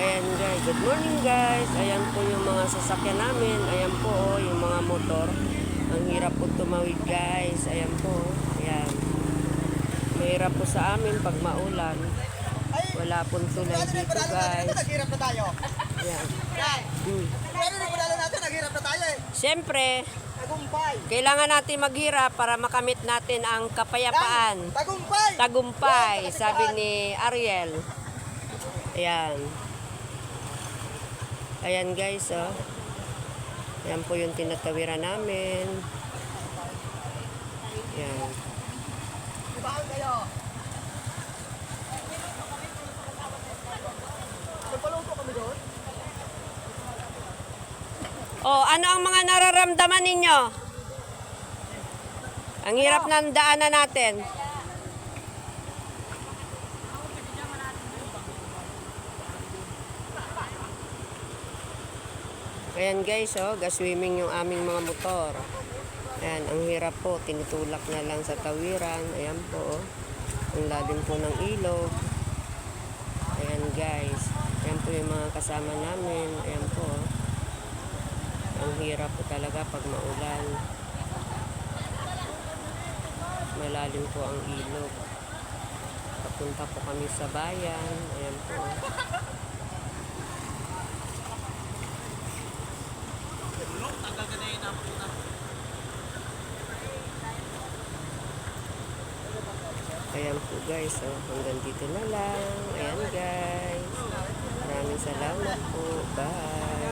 Ayan guys, good morning guys. Ayan po yung mga sasakyan namin. Ayan po oh, yung mga motor. Ang hirap po tumawid guys. Ayan po. oh. Ayan. Mahirap po sa amin pag maulan. Wala pong tulay dito guys. Naghirap na tayo. Ayan. Yan. Hmm. Pero panalo natin, naghirap na tayo eh. Siyempre, Tagumpay. kailangan natin maghirap para makamit natin ang kapayapaan. Tagumpay. Tagumpay, Yan, sabi ni Ariel. Ayan. Ayan guys, oh. Ayan po yung tinatawiran namin. Ayan. Ibaan Oh, ano ang mga nararamdaman ninyo? Ang hirap ng daanan natin. Ayan guys, oh, gas swimming yung aming mga motor. Ayan, ang hirap po, tinutulak na lang sa tawiran. Ayan po, oh. Ang lalim po ng ilog. Ayan guys. Ayan po yung mga kasama namin. Ayan po, oh. Ang hirap po talaga pag maulan. Malalim po ang ilog. Papunta po kami sa bayan. Ayan po. Ayan po guys. Oh. Hanggang dito na lang. Ayan guys. Maraming salamat po. Bye.